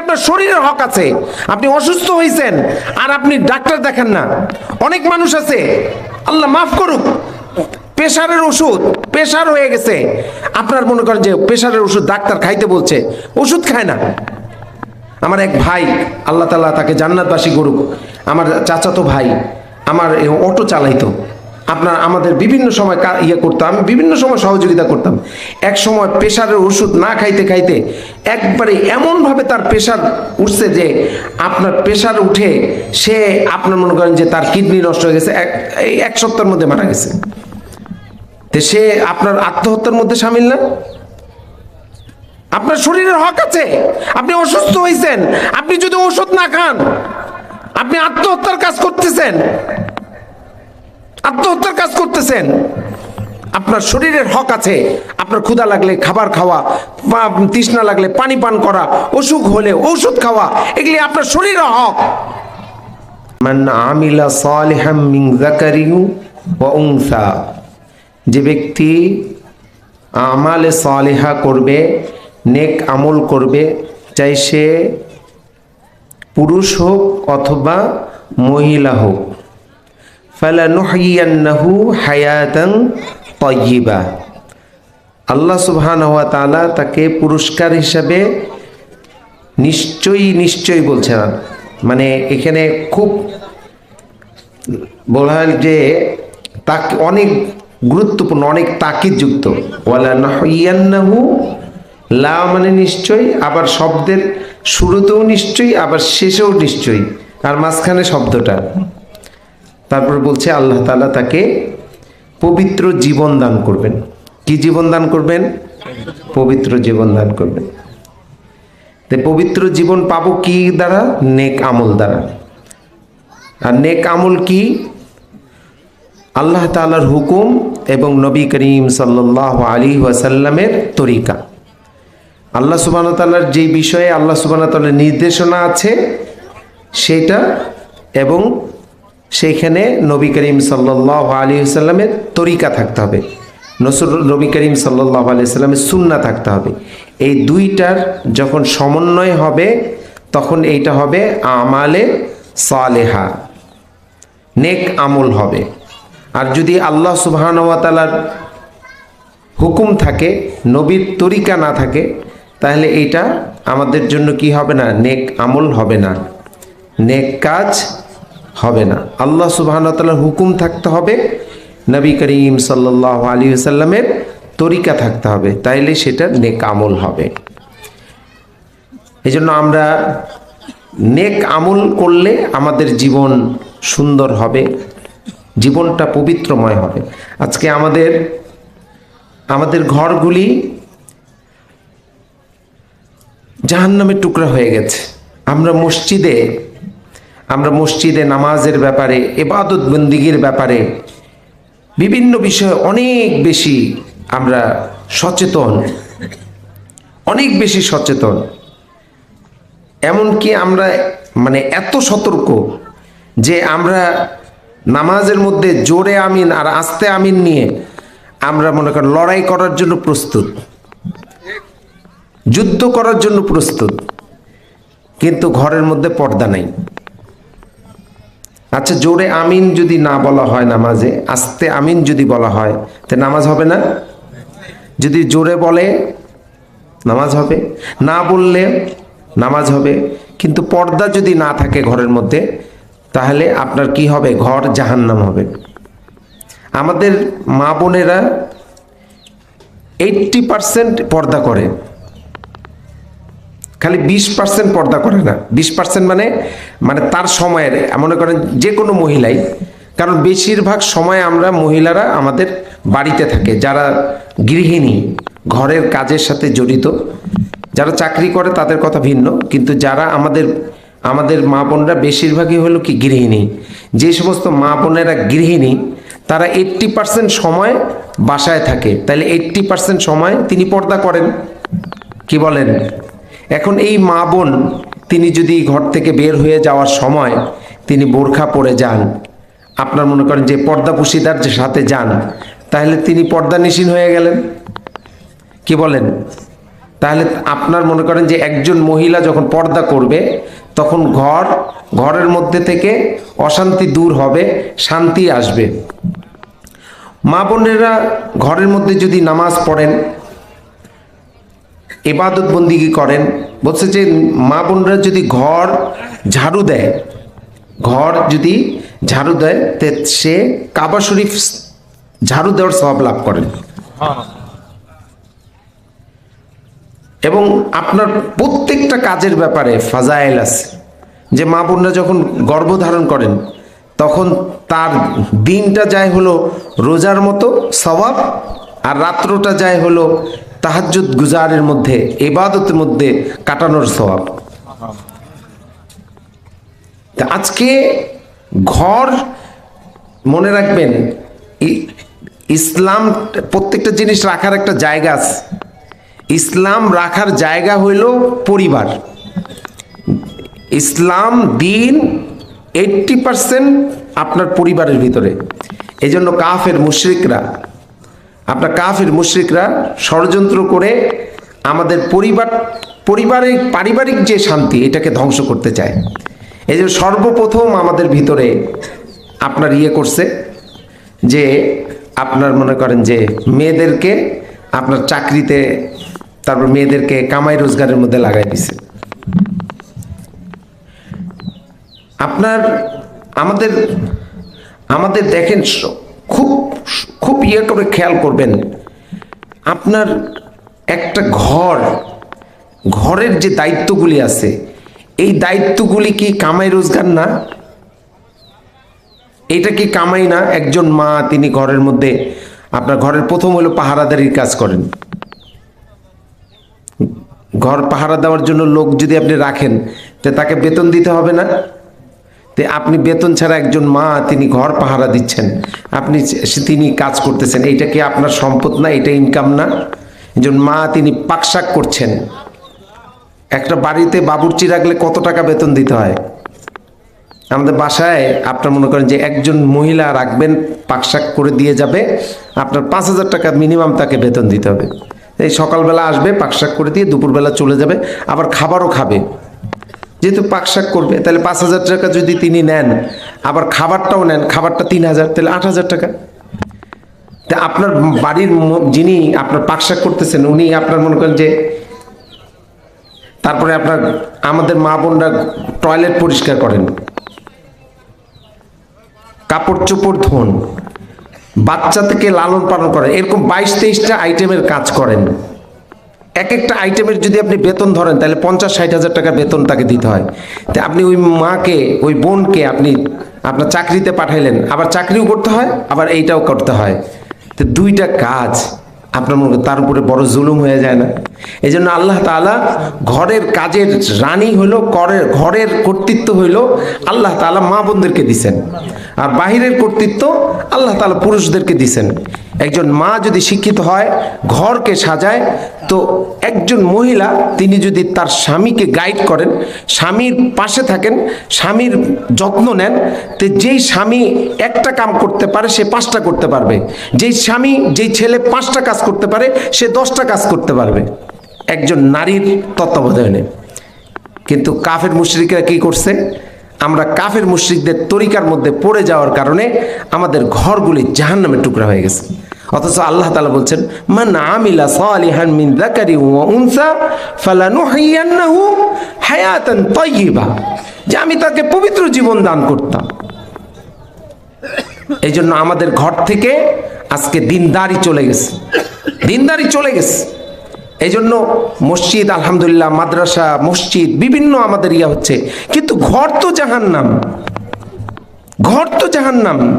আপনার শরীরের হক আছে? আপনি অসুস্থ হয়েছেন আর আপনি ডাক্তার দেখেন না। অনেক মানুষ আছে, আল্লাহ মাফ করুক, প্রেশারের ওষুধ, প্রেশার হয়ে গেছে। আপনার মনে করেন যে প্রেশারের ওষুধ ডাক্তার খাইতে বলছে, ওষুধ খায় না। আমার এক ভাই, আল্লাহ তালা তাকে জান্নাতবাসী করুক। আমার চাচাতো ভাই, আমার অটো চালাইতো। আপনার আমাদের বিভিন্ন সময় ইয়ে করতাম বিভিন্ন সময় সহযোগিতা করতাম। এক সময় প্রেশারের ওষুধ না খাইতে খাইতে একবারে এমনভাবে তার প্রেশার উঠছে যে আপনার প্রেশার উঠে সে আপনার মনে করেন যে তার কিডনি নষ্ট হয়ে গেছে, এক- এক সপ্তাহের মধ্যে মারা গেছে। তো সে আপনার আত্মহত্যার মধ্যে সামিল না? আপনার শরীরের হক আছে। আপনি অসুস্থ হয়েছেন আপনি যদি ওষুধ না খান, আপনি আত্মহত্যার কাজ করতেছেন। আত্মহত্যার কাজ করতেছেন। আপনার শরীরের হক আছে। আপনার ক্ষুধা লাগলে খাবার খাওয়া তৃষ্ণা লাগলে পানি পান করা, অসুখ হলে ঔষধ খাওয়া, এগুলি আপনার শরীরের হক। যে ব্যক্তি আমালে সালেহা করবে, নেক আমল করবে, চাই সে পুরুষ হোক অথবা মহিলা হোক ফালানুহিয়ান্নাহু হায়াতান তয়্যিবা আল্লাহ সুবহানাহু ওয়া তাআলা তাকে পুরস্কার হিসাবে নিশ্চয়ই নিশ্চয়ই বলছেন। মানে এখানে খুব বলা হয় যে তাকে অনেক গুরুত্বপূর্ণ, অনেক তাকিদযুক্ত। ওয়ালা নাহিয়ান্নাহু লা মানে নিশ্চয়ই, আবার শব্দের শুরুতেও নিশ্চয়ই, আবার শেষেও নিশ্চয়ই। আর মাঝখানে শব্দটা। তারপর বলছে আল্লাহ তাআলা তাকে পবিত্র জীবন দান করবেন। কি জীবন দান করবেন? পবিত্র জীবন দান করবেন। পবিত্র জীবন পাবো কি দ্বারা? নেক আমল দ্বারা। আর নেক আমল কি? আল্লাহ তালার হুকুম এবং নবী করিম সাল্লাহ আলী ওয়াসাল্লামের তরিকা। আল্লাহ সুবাহ তাল্লার যেই বিষয়ে আল্লাহ সুবাহ তাল্লার নির্দেশনা আছে, সেটা এবং সেইখানে নবী করিম সাল্লাহ আলী সাল্লামের তরিকা থাকতে হবে। নসর নবী করিম সাল্লাহ আলি সাল্লামের সুন্না থাকতে হবে। এই দুইটার যখন সমন্বয় হবে, তখন এইটা হবে আমালে সালেহা, নেক আমল হবে। আর যদি আল্লাহ সুবাহানওয়াতালার হুকুম থাকে, নবীর তরিকা না থাকে, তাহলে এইটা আমাদের জন্য কি হবে না? নেক আমল হবে না। নেক কাজ হবে না। আল্লাহ সুবাহানতালার হুকুম থাকতে হবে, নবী করিম সাল্লাহ আলী সাল্লামের তরিকা থাকতে হবে, তাইলে সেটা নেক আমল হবে। এই জন্য আমরা নেক আমল করলে আমাদের জীবন সুন্দর হবে, জীবনটা পবিত্রময় হবে। আজকে আমাদের আমাদের ঘরগুলি জাহান্নামের টুকরা হয়ে গেছে। আমরা মসজিদে আমরা মসজিদে নামাজের ব্যাপারে এবাদত বন্দিগির ব্যাপারে বিভিন্ন বিষয়ে অনেক বেশি আমরা সচেতন, অনেক বেশি সচেতন। এমনকি আমরা মানে এত সতর্ক যে আমরা নামাজের মধ্যে জোরে আমিন আর আস্তে আমিন নিয়ে আমরা মনে করেন লড়াই করার জন্য প্রস্তুত, যুদ্ধ করার জন্য প্রস্তুত, কিন্তু ঘরের মধ্যে পর্দা নাই। আচ্ছা জোরে আমিন যদি না বলা হয় নামাজে, আস্তে আমিন যদি বলা হয়, তো নামাজ হবে না? যদি জোরে বলে, নামাজ হবে। না বললে নামাজ হবে। কিন্তু পর্দা যদি না থাকে ঘরের মধ্যে, তাহলে আপনার কি হবে? ঘর জাহান্নাম হবে। আমাদের মা বোনেরা এইটটি পার্সেন্ট পর্দা করে। খালি বিশ পার্সেন্ট পর্দা করে না। বিশ পার্সেন্ট মানে মানে তার সময়ের, মনে করেন যে কোনো মহিলাই, কারণ বেশিরভাগ সময় আমরা মহিলারা আমাদের বাড়িতে থাকে, যারা গৃহিণী, ঘরের কাজের সাথে জড়িত, যারা চাকরি করে তাদের কথা ভিন্ন, কিন্তু যারা আমাদের আমাদের মা বোনরা বেশিরভাগই হলো কি গৃহিণী। যে সমস্ত মা বোনেরা গৃহিণী, তারা এইট্টি পার্সেন্ট সময় বাসায় থাকে। তাহলে এইট্টি পার্সেন্ট সময় তিনি পর্দা করেন। কি বলেন? এখন এই মা বোন, তিনি যদি ঘর থেকে বের হয়ে যাওয়ার সময় তিনি বোরখা পরে যান, আপনার মনে করেন যে পর্দা পুশিদার যে সাথে যান, তাহলে তিনি পর্দা নিশীন হয়ে গেলেন। কি বলেন? তাহলে আপনার মনে করেন যে একজন মহিলা যখন পর্দা করবে, তখন ঘর, ঘরের মধ্যে থেকে অশান্তি দূর হবে, শান্তি আসবে। মা বোনেরা ঘরের মধ্যে যদি নামাজ পড়েন এবাদত বন্দিগি করেন? বলছে যে মা বোনরা যদি ঘর ঝাড়ু দেয়, ঘর যদি ঝাড়ু দেয়, তে সে কাবা শরীফ ঝাড়ু দেওয়ার স্বভাব লাভ করেন। এবং আপনার প্রত্যেকটা কাজের ব্যাপারে ফাজাইল আছে। যে মা বোনরা যখন গর্ভধারণ করেন, তখন তার দিনটা যায় হলো রোজার মতো স্বভাব আর রাত্রটা যায় হলো তাহাজ্জুদ গুজারের মধ্যে এবাদতের মধ্যে কাটানোর স্বভাব। আজকে ঘর মনে রাখবেন ইসলাম প্রত্যেকটা জিনিস রাখার একটা জায়গা আছে। ইসলাম রাখার জায়গা হইল পরিবার। ইসলাম দিন এইটটি পার্সেন্ট আপনার পরিবারের ভিতরে। এই জন্য কাফের, মুশরিকরা আপনার কাফের মুশরিকরা ষড়যন্ত্র করে আমাদের পরিবার, পরিবারিক, পারিবারিক যে শান্তি, এটাকে ধ্বংস করতে চায়। এই যে সর্বপ্রথম আমাদের ভিতরে আপনার ইয়ে করছে যে আপনার মনে করেন যে মেয়েদেরকে আপনার চাকরিতে, তারপর মেয়েদেরকে কামাই রোজগারের মধ্যে লাগাই দিছে। আপনার, আমাদের আমাদের দেখেন খুব ইয়ে করে খেয়াল করবেন, আপনার একটা ঘর, ঘরের যে দায়িত্বগুলি আছে, এই দায়িত্বগুলি কি কামাই রোজগার না? এটা কি কামাই না? একজন মা, তিনি ঘরের মধ্যে, আপনার ঘরের প্রথম হলো পাহারাদারির কাজ করেন। ঘর পাহারা দেওয়ার জন্য লোক যদি আপনি রাখেন তাকে বেতন দিতে হবে না? তে আপনি বেতন ছাড়া একজন মা, তিনি ঘর পাহারা দিচ্ছেন। আপনি তিনি কাজ করতেছেন। এইটা কি আপনার সম্পদ না? এটা ইনকাম না? একজন মা, তিনি পাকশাক করছেন। একটা বাড়িতে বাবুর্চি রাখলে কত টাকা বেতন দিতে হয়? আমাদের বাসায় আপনার মনে করেন যে একজন মহিলা রাখবেন পাকশাক করে দিয়ে যাবে, আপনার পাঁচ হাজার টাকা মিনিমাম তাকে বেতন দিতে হবে। এই সকালবেলা আসবে পাকশাক করে দিয়ে দুপুরবেলা চলে যাবে, আবার খাবারও খাবে। যেহেতু পাকশাক করবে, তাহলে পাঁচ হাজার টাকা যদি তিনি নেন, আবার খাবারটাও নেন, খাবারটা তিন হাজার, তাহলে আট হাজার টাকা। তা আপনার বাড়ির যিনি আপনার পাকশাক করতেছেন, উনি আপনার মনে করেন যে, তারপরে আপনার, আমাদের মা বোনরা টয়লেট পরিষ্কার করেন। কাপড় চোপড় ধোন, বাচ্চা থেকে লালন পালন করেন, এরকম বাইশ তেইশটা আইটেমের কাজ করেন। এক একটা আইটেমের যদি আপনি বেতন ধরেন, তাহলে পঞ্চাশ, ষাট হাজার টাকা বেতন তাকে দিতে হয়। তো আপনি ওই মাকে, ওই বোনকে আপনি আপনার চাকরিতে পাঠাইলেন, আবার চাকরিও করতে হয়, আবার এইটাও করতে হয়। তো দুইটা কাজ। আপনার মনে তার উপরে বড় জুলুম হয়ে যায় না। এই জন্য আল্লাহ তাআলা ঘরের কাজের রানী হইল, করের, ঘরের কর্তৃত্ব হইল আল্লাহ তাআলা মা বোনদেরকে দিছেন। আর বাহিরের কর্তৃত্ব আল্লাহ তাআলা পুরুষদেরকে দিছেন। একজন মা যদি শিক্ষিত হয়, ঘরকে সাজায়, তো একজন মহিলা তিনি যদি তার স্বামীকে গাইড করেন, স্বামীর পাশে থাকেন, স্বামীর যত্ন নেন, তো যেই স্বামী একটা কাম করতে পারে, সে পাঁচটা করতে পারবে। যেই স্বামী, যেই ছেলে পাঁচটা কাজ করতে পারে, সে দশটা কাজ করতে পারবে। একজন নারীর তত্ত্বাবধানে। কিন্তু কাফের মুশরিকরা কি করছে? আমরা কাফের মুশরিকদের তরিকার মধ্যে পড়ে যাওয়ার কারণে আমাদের ঘরগুলি জাহান্নামের টুকরা হয়ে গেছে। অথচ আল্লাহ তাআলা বলছেন, মান আমিলা সালিহান মিন যাকারি ওয়া উনসা ফালানুহিয়ান্নাহু হায়াতান তাইয়্যিবা যে আমি তাকে পবিত্র জীবন দান করতাম। এই জন্য আমাদের ঘর থেকে আজকে দিনদারি চলে গেছে। দিনদারি চলে গেছে। এই জন্য মসজিদ, আলহামদুলিল্লাহ, মাদ্রাসা, মসজিদ, বিভিন্ন আমাদের ইয়া হচ্ছে। কিন্তু ঘর তো জাহান্নাম। ঘর তো জাহান্নাম।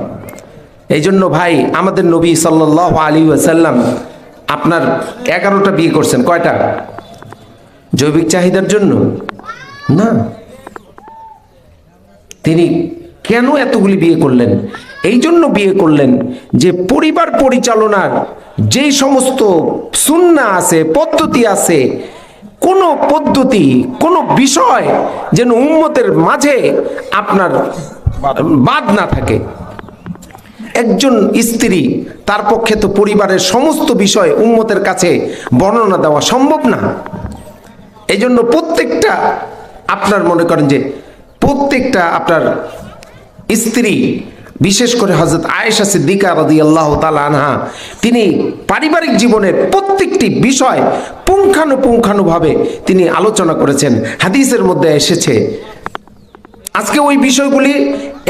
এই জন্য ভাই, আমাদের নবী সাল্লাহ আলী ওয়াসাল্লাম আপনার এগারোটা বিয়ে করছেন। কয়টা? জৈবিক চাহিদার জন্য? না। তিনি কেন এতগুলি বিয়ে করলেন? এই জন্য বিয়ে করলেন যে পরিবার পরিচালনার যেই সমস্ত সুন্না আছে, পদ্ধতি আছে, কোনো পদ্ধতি, কোনো বিষয় যেন উম্মতের মাঝে আপনার বাদ না থাকে। একজন স্ত্রী, তার পক্ষে তো পরিবারের সমস্ত বিষয় উম্মতের কাছে বর্ণনা দেওয়া সম্ভব না। এই জন্য প্রত্যেকটা আপনার মনে করেন যে প্রত্যেকটা আপনার স্ত্রী বিশেষ করে হজরত আয়েশা সিদ্দিকা রদি আল্লাহ আনহা, তিনি পারিবারিক জীবনের প্রত্যেকটি বিষয় পুঙ্খানুপুঙ্খানুভাবে তিনি আলোচনা করেছেন। হাদিসের মধ্যে এসেছে, আজকে ওই বিষয়গুলি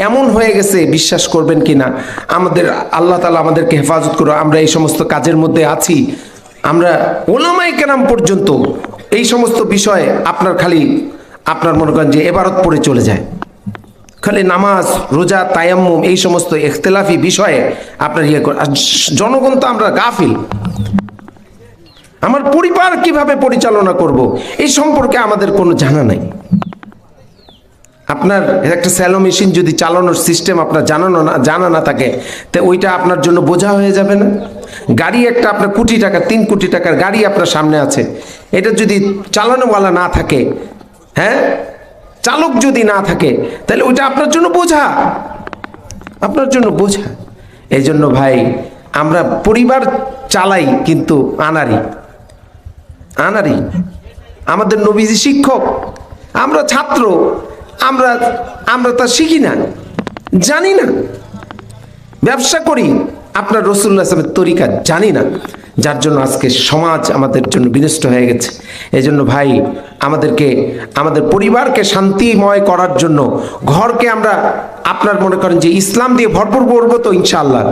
এমন হয়ে গেছে, বিশ্বাস করবেন কি না আমাদের, আল্লাহ তালা আমাদেরকে হেফাজত করো আমরা এই সমস্ত কাজের মধ্যে আছি। আমরা ওলামাই কেরাম পর্যন্ত এই সমস্ত বিষয়ে আপনার খালি আপনার মনে করেন যে এবারত পড়ে চলে যায়। খালি নামাজ, রোজা, তায়াম্মুম এই সমস্ত ইখতলাফি বিষয়ে আপনার ইয়ে করে জনগণ তো আমরা গাফিল। আমার পরিবার কীভাবে পরিচালনা করব? এই সম্পর্কে আমাদের কোনো জানা নাই। আপনার একটা স্যালো মেশিন যদি চালানোর সিস্টেম আপনার জানানো না জানা না থাকে, তো ওইটা আপনার জন্য বোঝা হয়ে যাবে না। গাড়ি একটা আপনার কোটি টাকা, তিন কোটি টাকার গাড়ি আপনার সামনে আছে। এটা যদি চালানোওয়ালা না থাকে হ্যাঁ? চালক যদি না থাকে, তাহলে ওইটা আপনার জন্য বোঝা। আপনার জন্য বোঝা। এই জন্য ভাই, আমরা পরিবার চালাই কিন্তু আনারি। আনারি। আমাদের নবীজি শিক্ষক, আমরা ছাত্র, আমরা আমরা তা শিখি না, জানি না। ব্যবসা করি, আপনার রসুল্লাহ তরিকা জানি না। যার জন্য আজকে সমাজ আমাদের জন্য বিনষ্ট হয়ে গেছে। এই জন্য ভাই, আমাদেরকে, আমাদের পরিবারকে শান্তিময় করার জন্য ঘরকে আমরা আপনার মনে করেন যে ইসলাম দিয়ে ভরপুর করব তো ইনশাল্লাহ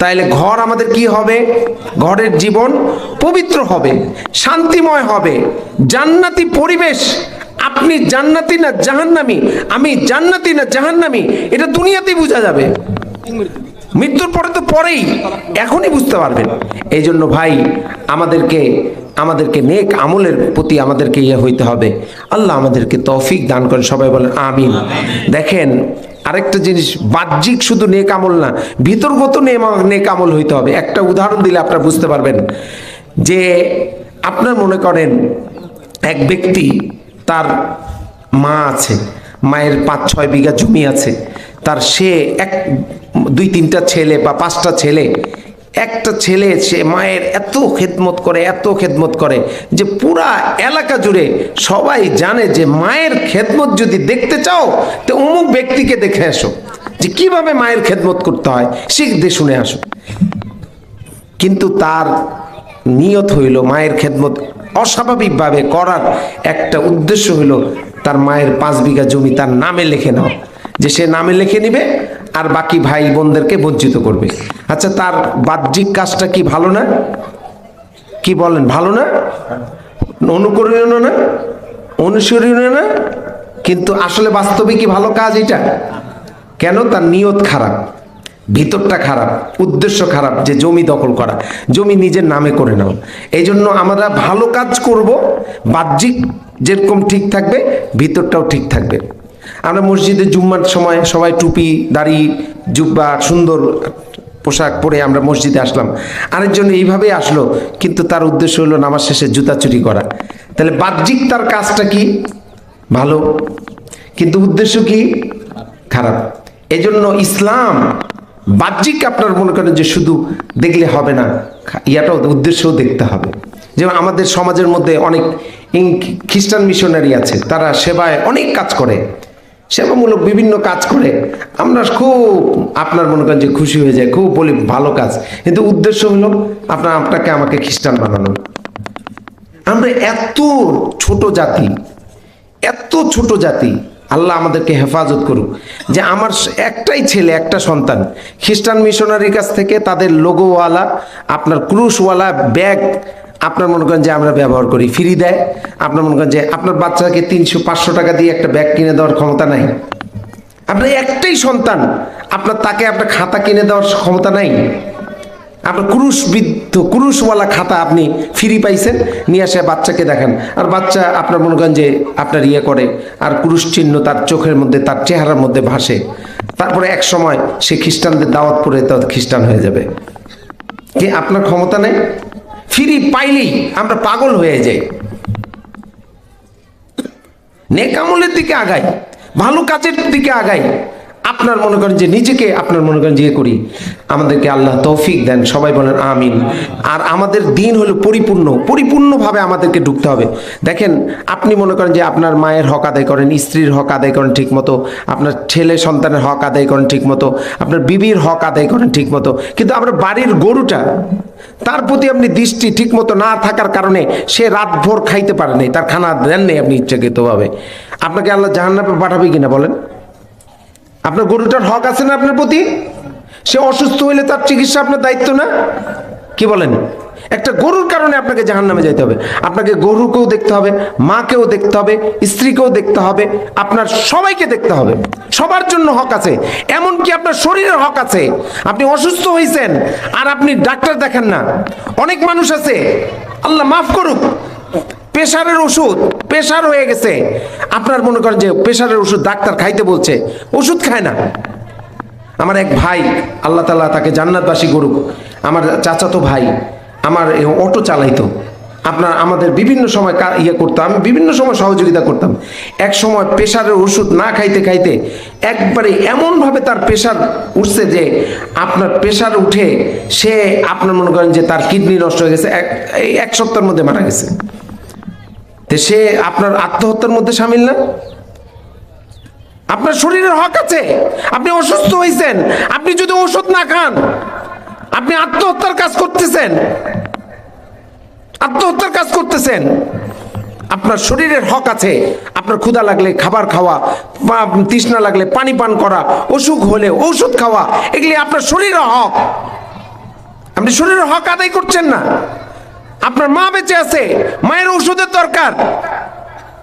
তাইলে ঘর আমাদের কি হবে? ঘরের জীবন পবিত্র হবে, শান্তিময় হবে, জান্নাতি পরিবেশ। আপনি জান্নাতি না জাহান্নামি, আমি জান্নাতি না জাহান্নামি, এটা দুনিয়াতেই বোঝা যাবে। মৃত্যুর পরে তো পরেই, এখনই বুঝতে পারবেন। এই জন্য ভাই, আমাদেরকে আমাদেরকে নেক আমলের প্রতি আমাদেরকে ইয়ে হইতে হবে। আল্লাহ আমাদেরকে তৌফিক দান করেন, সবাই বলেন আমিন। দেখেন, আরেকটা জিনিস, বাহ্যিক শুধু নেক আমল না, ভিতরগত নেক আমল হইতে হবে। একটা উদাহরণ দিলে আপনারা বুঝতে পারবেন যে আপনার মনে করেন এক ব্যক্তি, তার মা আছে, মায়ের পাঁচ ছয় বিঘা জমি আছে, তার সে এক দুই তিনটা ছেলে বা পাঁচটা ছেলে, একটা ছেলে সে মায়ের এত খেদমত করে, এত খেদমত করে যে পুরা এলাকা জুড়ে সবাই জানে যে মায়ের খেদমত যদি দেখতে চাও, তো অমুক ব্যক্তিকে দেখে আসো। যে কীভাবে মায়ের খেদমত করতে হয় শিখতে শুনে আসো। কিন্তু তার নিয়ত হইল মায়ের খেদমত অস্বাভাবিকভাবে করার একটা উদ্দেশ্য হইল তার মায়ের পাঁচ বিঘা জমি তার নামে লেখে নাও। যে সে নামে লিখে নিবে আর বাকি ভাই বোনদেরকে বঞ্চিত করবে। আচ্ছা তার বাহ্যিক কাজটা কি ভালো না? কি বলেন, ভালো না? অনুকরণীয় না? অনুসরণীয় না? কিন্তু আসলে বাস্তবে কি ভালো কাজ এটা কেন? তার নিয়ত খারাপ, ভিতরটা খারাপ, উদ্দেশ্য খারাপ যে জমি দখল করা, জমি নিজের নামে করে নাও। এই জন্য আমরা ভালো কাজ করব, বাহ্যিক যেরকম ঠিক থাকবে, ভিতরটাও ঠিক থাকবে। আমরা মসজিদে জুম্মার সময় সবাই টুপি, দাড়ি, জুব্বা, সুন্দর পোশাক পরে আমরা মসজিদে আসলাম। আরেকজন এইভাবেই আসলো, কিন্তু তার উদ্দেশ্য হলো নামাজ শেষে জুতা চুরি করা। তাহলে বাহ্যিক তার কাজটা কি? ভালো। কিন্তু উদ্দেশ্য কি? খারাপ। এই জন্য ইসলাম বাহ্যিক আপনার মনে করেন যে শুধু দেখলে হবে না, ইয়াটাও উদ্দেশ্যও দেখতে হবে। যেমন আমাদের সমাজের মধ্যে অনেক খ্রিস্টান মিশনারি আছে, তারা সেবায় অনেক কাজ করে। সেবামূলক বিভিন্ন কাজ করে আমরা খুব, আপনার মনে করেন যে খুশি হয়ে যায় খুব বলি ভালো কাজ। কিন্তু উদ্দেশ্য হলো আপনার আপনাকে আমাকে খ্রিস্টান বানানো। আমরা এত ছোট জাতি, এত ছোট জাতি, আল্লাহ আমাদেরকে হেফাজত করুক যে আমার একটাই ছেলে, একটা সন্তান, খ্রিস্টান মিশনারির কাছ থেকে তাদের লোগোওয়ালা আপনার ক্রুশওয়ালা ব্যাগ আপনার মনে করেন যে আমরা ব্যবহার করি, ফ্রি দেয়। আপনার মনে করেন যে আপনার বাচ্চাকে তিনশো, পাঁচশো টাকা দিয়ে একটা ব্যাগ কিনে দেওয়ার ক্ষমতা নাই। আপনার একটাই সন্তান, আপনার তাকে আপনার খাতা কিনে দেওয়ার ক্ষমতা নাই। আপনার কুরুশ বৃদ্ধ কুরুশওয়ালা খাতা আপনি ফ্রি পাইছেন, নিয়ে আসে বাচ্চাকে দেখেন। আর বাচ্চা আপনার মনে করেন যে আপনার ইয়ে করে, আর কুরুশ চিহ্ন তার চোখের মধ্যে, তার চেহারার মধ্যে ভাসে। তারপরে এক সময় সে খ্রিস্টানদের দাওয়াত পরে খ্রিস্টান হয়ে যাবে। কি আপনার ক্ষমতা নেই? ফ্রি পাইলেই আমরা পাগল হয়ে যাই। নেকামলের দিকে আগাই ভালো কাজের দিকে আগাই। আপনার মনে করেন যে নিজেকে আপনার মনে করেন যে করি, আমাদেরকে আল্লাহ তৌফিক দেন, সবাই বলেন আমিন। আর আমাদের দিন হলো পরিপূর্ণ, পরিপূর্ণভাবে আমাদেরকে ঢুকতে হবে। দেখেন, আপনি মনে করেন যে আপনার মায়ের হক আদায় করেন, স্ত্রীর হক আদায় করেন ঠিক মতো আপনার ছেলে সন্তানের হক আদায় করেন ঠিক মতো আপনার বিবির হক আদায় করেন ঠিক মতো কিন্তু আমরা বাড়ির গরুটা, তার প্রতি আপনি দৃষ্টি ঠিক মতো না থাকার কারণে সে রাতভর খাইতে পারে নাই, তার খানা দেন নেই আপনি ইচ্ছাকৃতভাবে। আপনাকে আল্লাহ জাহান্নাপে পাঠাবে কিনা বলেন? আপনার গরুটার হক আছে না আপনার প্রতি? সে অসুস্থ হইলে তার চিকিৎসা আপনার দায়িত্ব না? কি বলেন? একটা গরুর কারণে আপনাকে জাহান নামে যেতে হবে। আপনাকে গরুকেও দেখতে হবে, মাকেও দেখতে হবে, স্ত্রীকেও দেখতে হবে, আপনার সবাইকে দেখতে হবে। সবার জন্য হক আছে। এমনকি আপনার শরীরের হক আছে। আপনি অসুস্থ হয়েছেন আর আপনি ডাক্তার দেখেন না। অনেক মানুষ আছে। আল্লাহ মাফ করুক। প্রেশারের ওষুধ, প্রেশার হয়ে গেছে। আপনার মনে করেন যে প্রেশারের ওষুধ ডাক্তার খাইতে বলছে, ওষুধ খায় না। আমার এক ভাই, আল্লাহ তালা তাকে জান্নাতবাসী করুক। আমার চাচাতো ভাই, আমার অটো চালাইতো। আপনার আমাদের বিভিন্ন সময় ইয়ে করতাম, আমি বিভিন্ন সময় সহযোগিতা করতাম। এক সময় প্রেশারের ওষুধ না খাইতে খাইতে একবারে এমনভাবে তার প্রেশার উঠছে যে আপনার প্রেশার উঠে সে আপনার মনে করেন যে তার কিডনি নষ্ট হয়ে গেছে এক সপ্তাহের মধ্যে মারা গেছে। সে আপনার আত্মহত্যার মধ্যে সামিল না? আপনার শরীরের হক আছে। আপনি অসুস্থ হয়েছেন আপনি যদি ওষুধ না খান, আপনি আত্মহত্যার কাজ করতেছেন। আত্মহত্যার কাজ করতেছেন। আপনার শরীরের হক আছে। আপনার ক্ষুধা লাগলে খাবার খাওয়া, বা তৃষ্ণা লাগলে পানি পান করা, অসুখ হলে ঔষধ খাওয়া, এগুলি আপনার শরীরের হক। আপনি শরীরের হক আদায় করছেন না। আপনার মা বেঁচে আছে, মায়ের ওষুধের দরকার।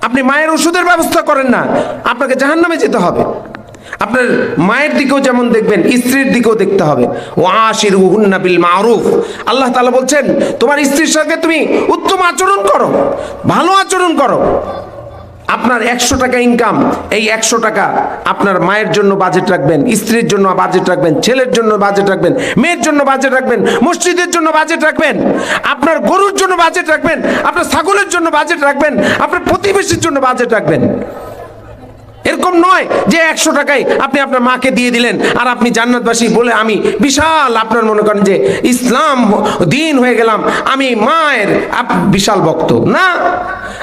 আপনি মায়ের ওষুধের ব্যবস্থা করেন না, আপনাকে জাহান নামে যেতে হবে। আপনার মায়ের দিকেও যেমন দেখবেন, স্ত্রীর দিকেও দেখতে হবে। ও আশির উহুন্না বিল মারুফ। আল্লাহ তালা বলছেন, তোমার স্ত্রীর সাথে তুমি উত্তম আচরণ করো, ভালো আচরণ করো। আপনার একশো টাকা ইনকাম এই একশো টাকা আপনার মায়ের জন্য বাজেট রাখবেন, স্ত্রীর জন্য বাজেট রাখবেন, ছেলের জন্য বাজেট রাখবেন, মেয়ের জন্য বাজেট রাখবেন, মসজিদের জন্য বাজেট রাখবেন, আপনার গরুর জন্য বাজেট রাখবেন, আপনার ছাগলের জন্য বাজেট রাখবেন, আপনার প্রতিবেশীর জন্য বাজেট রাখবেন। এরকম নয় যে একশো টাকায় আপনি আপনার মাকে দিয়ে দিলেন আর আপনি জান্নাতবাসী বলে আমি বিশাল আপনার মনে করেন যে ইসলাম দিন হয়ে গেলাম, আমি মায়ের বিশাল ভক্ত। না।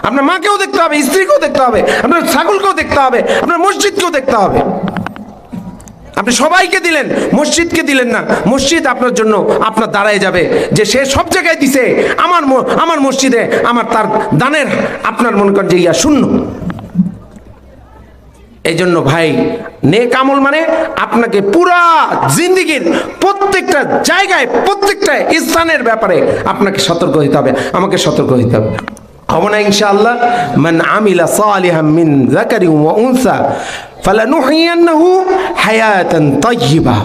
আপনার মাকেও দেখতে হবে, স্ত্রীকেও দেখতে হবে, আপনার ছাগলকেও দেখতে হবে, আপনার মসজিদকেও দেখতে হবে। আপনি সবাইকে দিলেন, মসজিদকে দিলেন না। মসজিদ আপনার জন্য আপনার দাঁড়ায় যাবে, যে সে সব জায়গায় দিছে। আমার আমার মসজিদে আমার তার দানের আপনার মনে করেন যে ইয়া শূন্য। এই জন্য ভাই, নেক আমল মানে আপনাকে পুরা জিন্দিগির প্রত্যেকটা জায়গায়, প্রত্যেকটা স্থানের ব্যাপারে আপনাকে সতর্ক হইতে হবে, আমাকে সতর্ক হইতে হবে। হব না ইনশাআল্লাহ, মান আমিলা সালিহাম মিন যাকারি ওয়া উনসা ফালানুহিয়ান্নাহু হায়াতান তাইয়্যিবা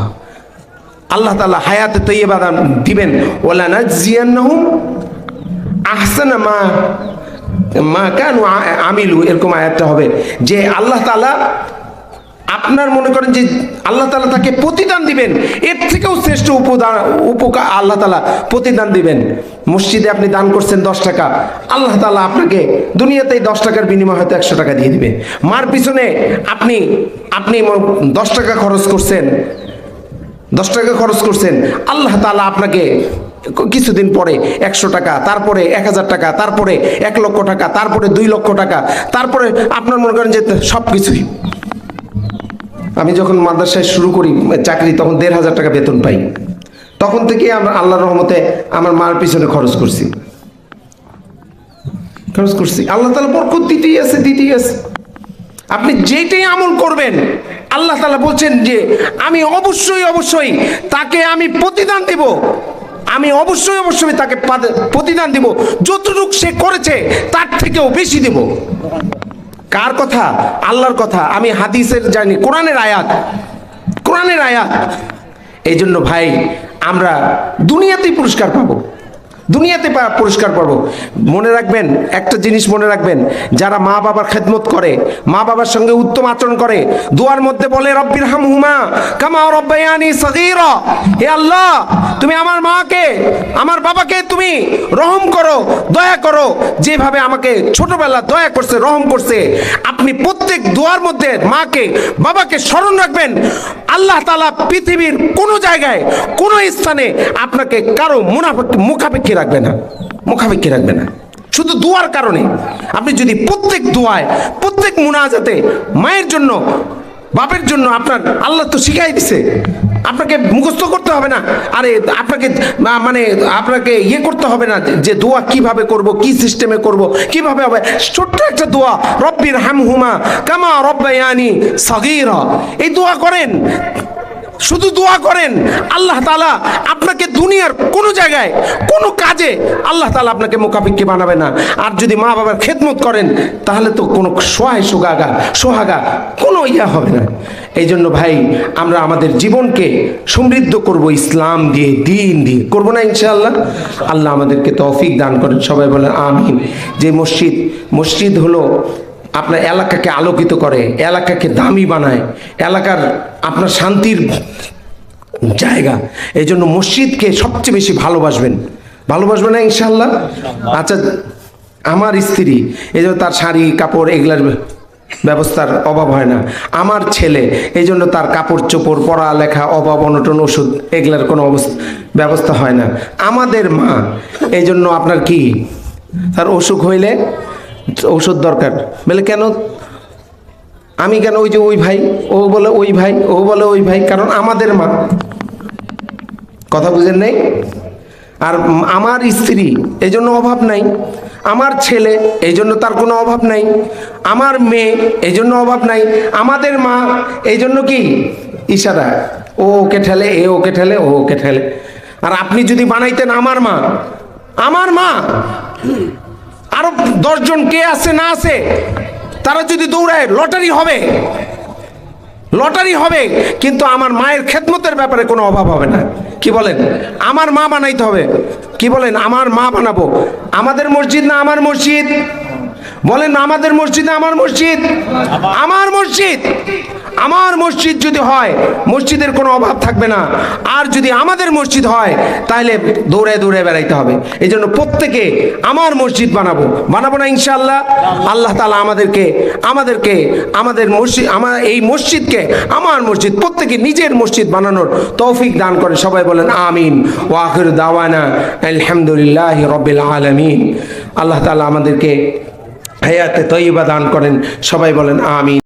আল্লাহ তাআলা হায়াতে তাইয়্যিবা দিবেন ওয়ালা নাজজিয়ান্নাহুম আহসানা মা মা কেন আমিলু, এরকম আয়াতটা হবে। যে আল্লাহ তালা আপনার মনে করেন যে আল্লাহ তালা তাকে প্রতিদান দিবেন। এর থেকেও শ্রেষ্ঠ উপদান উপকার আল্লাহ তালা প্রতিদান দিবেন। মসজিদে আপনি দান করছেন দশ টাকা। আল্লাহ তালা আপনাকে দুনিয়াতেই দশ টাকার বিনিময় হয়তো একশো টাকা দিয়ে দিবে। মার পিছনে আপনি আপনি দশ টাকা খরচ করছেন। দশ টাকা খরচ করছেন। আল্লাহ তালা আপনাকে কিছুদিন পরে একশো টাকা, তারপরে এক হাজার টাকা, তারপরে এক লক্ষ টাকা, তারপরে দুই লক্ষ টাকা, তারপরে আপনার মনে করেন যে সব কিছুই। আমি যখন মাদ্রাসায় শুরু করি, চাকরি, তখন দেড় হাজার টাকা বেতন পাই। তখন থেকে আমরা আল্লাহর রহমতে আমার মার পিছনে খরচ করছি। খরচ করছি। আল্লাহ তালা বরকত দিতেই আছে দিতেই আছে। আপনি যেটাই আমল করবেন, আল্লাহ তালা বলছেন যে, আমি অবশ্যই অবশ্যই তাকে আমি প্রতিদান দিব। আমি অবশ্যই অবশ্যই তাকে প্রতিদান দিব। যতটুক সে করেছে, তার থেকেও বেশি দেব। কার কথা? আল্লাহর কথা। আমি হাদিসের জানি, কোরআনের আয়াত। কোরআনের আয়াত। এই জন্য ভাই, আমরা দুনিয়াতেই পুরস্কার পাবো। দুনিয়াতে পুরস্কার পাবো। মনে রাখবেন, একটা জিনিস মনে রাখবেন, যারা মা বাবার খেদমত করে, মা বাবার সঙ্গে উত্তম আচরণ করে, দুয়ার মধ্যে বলে, রব্বির হাম হুমা কামা রব্বায়ানি সগীরা। হে আল্লাহ, তুমি আমার মাকে, আমার বাবাকে তুমি রহম করো, দয়া করো। যেভাবে আমাকে ছোটবেলা দয়া করছে, রহম করছে, আপনি প্রত্যেক দোয়ার মধ্যে মাকে, বাবাকে স্মরণ রাখবেন। আল্লাহ তালা পৃথিবীর কোনো জায়গায়, কোনো স্থানে আপনাকে কারও মুনাফা- মুখাপেক্ষী রাখবে না, মুখাপেক্ষী রাখবে না। শুধু দোয়ার কারণে। আপনি যদি প্রত্যেক দোয়ায়, প্রত্যেক মুনাজাতে মায়ের জন্য, বাপের জন্য আপনার আল্লাহ তো শিখাই দিছে, আপনাকে মুখস্থ করতে হবে না। আরে, আপনাকে মানে আপনাকে ইয়ে করতে হবে না যে- দোয়া কীভাবে করব, কি সিস্টেমে করব, কীভাবে হবে। ছোট্ট একটা দোয়া রব্বির হামহুমা কামা রব্বায়ানি সাগীরা। এই দোয়া করেন শুধু দোয়া করেন, আল্লাহ তালা আপনাকে দুনিয়ার কোনো জায়গায়, কোনো কাজে আল্লাহ তালা আপনাকে মোকাবিক্ষি বানাবে না। আর যদি মা বাবার খেদমত করেন, তাহলে তো কোনো সোহায় সোগাগা, সোহাগা কোনো ইয়া হবে না। এই জন্য ভাই, আমরা আমাদের জীবনকে সমৃদ্ধ করব, ইসলাম দিয়ে, দিন দিয়ে। করব না ইনশাআল্লাহ? আল্লাহ আমাদেরকে তৌফিক দান করেন। সবাই বলেন, আমিন। যে মসজিদ মসজিদ হলো আপনার এলাকাকে আলোকিত করে এলাকাকে দামি বানায় এলাকার আপনার শান্তির জায়গা। এই জন্য মসজিদকে সবচেয়ে বেশি ভালোবাসবেন। ভালোবাসবেন না ইনশাল্লাহ আচ্ছা আমার স্ত্রী এই জন্য তার শাড়ি কাপড় এগুলার ব্যবস্থার অভাব হয় না। আমার ছেলে এই জন্য তার কাপড় চোপড় পড়ালেখা অভাব অনটন ওষুধ এগুলার কোনো অবস্থা ব্যবস্থা হয় না। আমাদের মা এই জন্য আপনার কি তার অসুখ হইলে ঔষধ দরকার। বলে, কেন? আমি কেন ওই যে ওই ভাই? ও বলে, ওই ভাই, ও বলে, ওই ভাই, কারণ আমাদের মা। কথা বুঝেন নাই? আর আমার স্ত্রী এই জন্য অভাব নাই। আমার ছেলে এই জন্য তার কোনো অভাব নাই। আমার মেয়ে এই জন্য অভাব নাই। আমাদের মা এই জন্য কি? ইশারা। ও ওকে ঠেলে, এ ওকে ঠেলে, ও ওকে ঠেলে। আর আপনি যদি বানাইতেন আমার মা আমার মা! আরও দশজন কে আছে, না আছে, তারা যদি দৌড়ায়, লটারি হবে। লটারি হবে, কিন্তু আমার মায়ের খেদমতের ব্যাপারে কোনো অভাব হবে না। কি বলেন? আমার মা বানাইতে হবে। কি বলেন? আমার মা বানাবো। আমাদের মসজিদ না আমার মসজিদ? বলেন আমাদের মসজিদ আমার মসজিদ। আমার মসজিদ। আমার মসজিদ যদি হয়, মসজিদের কোনো অভাব থাকবে না। আর যদি আমাদের মসজিদ হয় তাহলে দৌড়ে দৌড়ে বেড়াইতে হবে। এই জন্য প্রত্যেকে আমার মসজিদ বানাবো। বানাবো না ইনশাল্লাহ আল্লাহ তালা আমাদেরকে আমাদেরকে, আমাদের মসজিদ, আমার এই মসজিদকে, আমার মসজিদ, প্রত্যেকে নিজের মসজিদ বানানোর তৌফিক দান করে। সবাই বলেন, আমিন। ওয়াকির দাওয়ানা আলহামদুলিল্লাহ রবিল আলমিন। আল্লাহ তালা আমাদেরকে হায়াতে তৈবা দান করেন। সবাই বলেন আমিন।